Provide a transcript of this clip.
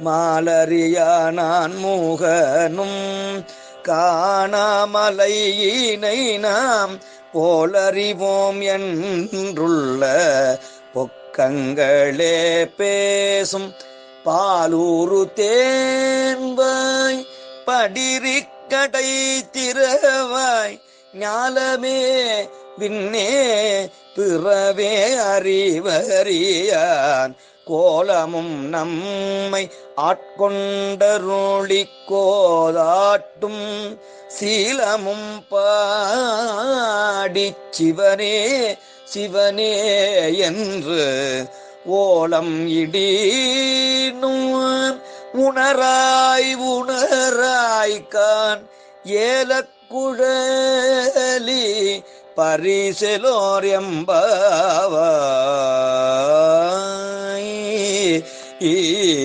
மாலறியா நான் மூகனும் காணாமலையினை நாம் போலறிவோம் என்றுள்ள பொக்கங்களே பேசும் பாலூரு தேன்பாய் படிரிக்கடை திறவாய் ஞாலமே விண்ணே பிறவே அறிவறியான். கோலமும் நம்மை ஆட்கொண்டருளிக் கோதாட்டும். சீலமும் பாடி சிவனே சிவனே என்று ஓலம் இடீனும் உணராய் உணராய்கான் ஏலக்குழலி பரிசெலோர் எம்பாவாய்